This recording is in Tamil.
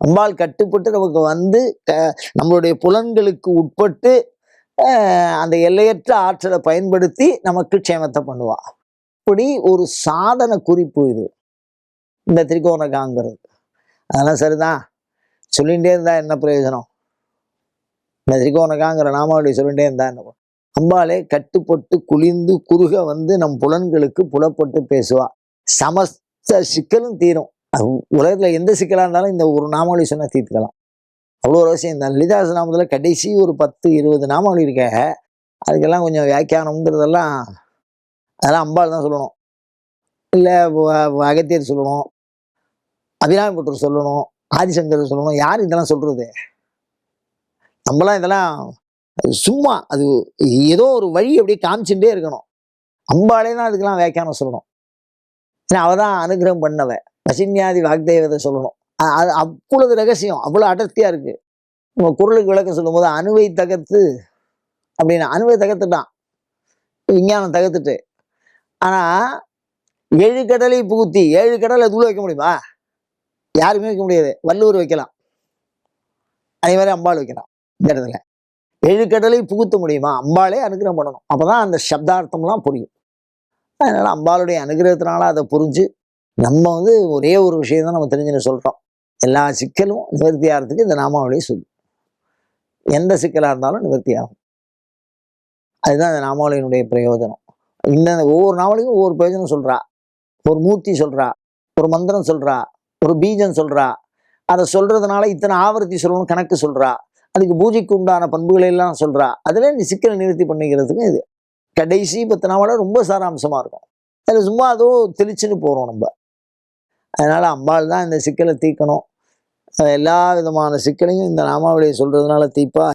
அம்பாள் கட்டுப்பட்டு நமக்கு வந்து க நம்மளுடைய புலன்களுக்கு உட்பட்டு அந்த எல்லையற்ற ஆற்றலை பயன்படுத்தி நமக்கு க்ஷேமத்தை பண்ணுவா இப்படி ஒரு சாதன குறிப்பு இது. இந்த திரிகோணகாங்கிறது அதெல்லாம் சரிதான். சொல்லிகிட்டே இருந்தா என்ன பிரயோஜனம்? இந்த திரிகோணகாங்கிற நாமாவளி சொல்லிகிட்டே இருந்தா என்ன அம்பாலே அம்பாளே கட்டுப்பட்டு குளிந்து குறுக வந்து நம் புலன்களுக்கு புலப்பட்டு பேசுவா சமஸ்த சிக்கலும் தீரும். உலகத்தில் எந்த சிக்கலாக இருந்தாலும் இந்த ஒரு நாமாவளி சொன்னால் தீர்த்துக்கலாம். அவ்வளோ ரகசியம். இந்த லலிதாச நாமத்தில் கடைசி ஒரு பத்து இருபது நாமாவளி இருக்க அதுக்கெல்லாம் கொஞ்சம் வியாக்கியானம்ங்கிறதெல்லாம் அதெல்லாம் அம்பாள் தான் சொல்லணும். இல்லை அகத்தியர் சொல்லணும் அபிராமிபுத்தர் சொல்லணும் ஆதிசங்கர் சொல்லணும் யார் இதெல்லாம் சொல்கிறது நம்மளாம் இதெல்லாம் அது சும்மா அது ஏதோ ஒரு வழி அப்படியே காமிச்சுட்டே இருக்கணும். அம்பாளே தான் அதுக்கெல்லாம் வியாக்கியானம் சொல்லணும். ஏன்னா அவள் தான் அனுகிரகம் பண்ணவ பசின்யாதி வாக்தேவதை சொல்லணும். அது அவ்வளவு ரகசியம் அவ்வளோ அடர்த்தியாக இருக்குது நம்ம குரலுக்கு விளக்கம் சொல்லும்போது அணுவை தகர்த்து அப்படின்னு அணுவை தகர்த்துட்டான். விஞ்ஞானம் தகர்த்துட்டு. ஆனால் ஏழு கடலை புகுத்தி ஏழு கடல் அதுக்குள்ள வைக்க முடியுமா? யாருமே வைக்க முடியாது. வல்லூர் வைக்கலாம். அதே மாதிரி அம்பாள் வைக்கலாம் இந்த இடத்துல. ஏழு கடலை புகுத்த முடியுமா? அம்பாளே அனுகிரகம் பண்ணணும். அப்போ தான் அந்த சப்தார்த்தம்லாம் புரியும். அதனால் அம்பாளுடைய அனுகிரகத்தினால அதை புரிஞ்சு நம்ம வந்து ஒரே ஒரு விஷயம் தான் நம்ம தெரிஞ்சுன்னு சொல்கிறோம் எல்லா சிக்கலும் நிவர்த்தி ஆகிறதுக்கு இந்த நாமாவளியை சொல்லு. எந்த சிக்கலாக இருந்தாலும் நிவர்த்தி ஆகும் அதுதான் இந்த நாமாவளியினுடைய பிரயோஜனம். இந்த ஒவ்வொரு நாவலையும் ஒவ்வொரு பிரயோஜனம் சொல்கிறா ஒரு மூர்த்தி சொல்கிறா ஒரு மந்திரம் சொல்கிறா ஒரு பீஜம் சொல்கிறா அதை சொல்கிறதுனால இத்தனை ஆவர்த்தி சொல்லணும் கணக்கு சொல்கிறா அதுக்கு பூஜைக்கு உண்டான பண்புகளை எல்லாம் சொல்கிறா அதில் நீ சிக்கலை நிவர்த்தி பண்ணிக்கிறதுக்கு இது. கடைசி பத்து நாவல ரொம்ப சாராம்சமா இருக்கும். அதில் சும்மா அதோ தெளிச்சுன்னு போகிறோம் நம்ம. அதனால் அம்பாள் தான் இந்த சிக்கலை தீர்க்கணும். எல்லா விதமான சிக்கலையும் இந்த நாமாவளியை சொல்றதுனால தீப்பா